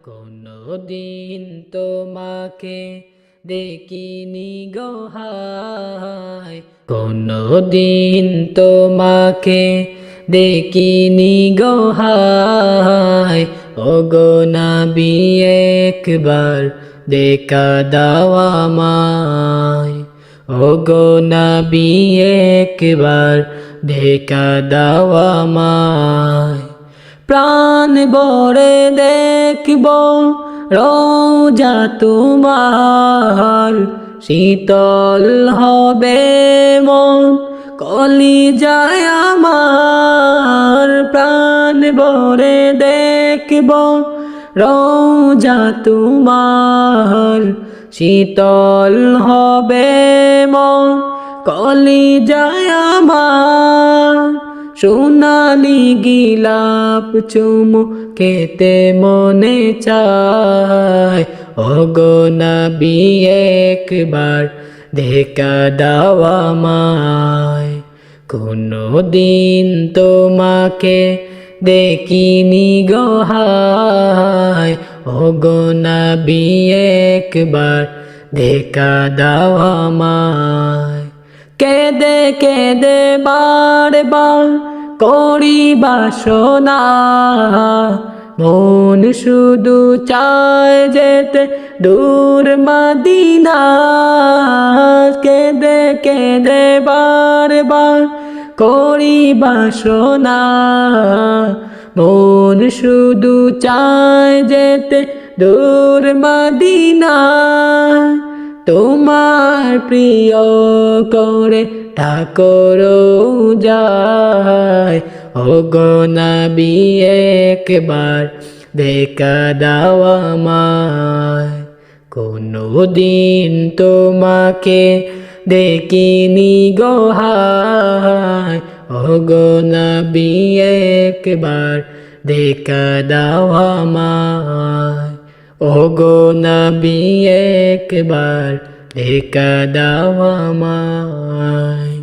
কোনো দিন তোমাকে দেখিনি গোহায় কোনো দিন তোমাকে দেখিনি গোহায় ও গো নবী, একবার দেখা দাওয়া মায় ও গো নবী, একবার দেখা দাওয়া মায় প্রাণ বরে দেখব, রোজা তোমার শীতল হবে মন কলি যায় আমার প্রাণ বরে দেখব, রোজা তোমার শীতল হবে মন কলি যায় আমার সোনালি গিলাপ চুমু খেতে মনে চায়। ওগো নবী, একবার দেখা দাওয়া মায় কোনো দিন তোমাকে দেখিনি গোহায় ওগো নবী, একবার দেখা দাওয়া মায় কেদে কেদে বারবার করি বাসনা মন শুধু চায় যেতে দূর মদিনা। কেদে কেদে বারবার করি বাসনা মন শুধু চায় যেতে দূর মদিনা। তোমার প্রিয় করে ঠাকুর যায়। ও গো নবী, একবার দেখা দাওয়া মায় কোনো দিন তোমাকে দেখিনি গোহায় ও গো নবী, একবার দেখা দাওয়া মায় ও গো নবী, একবার দেখা দাওয়া মায়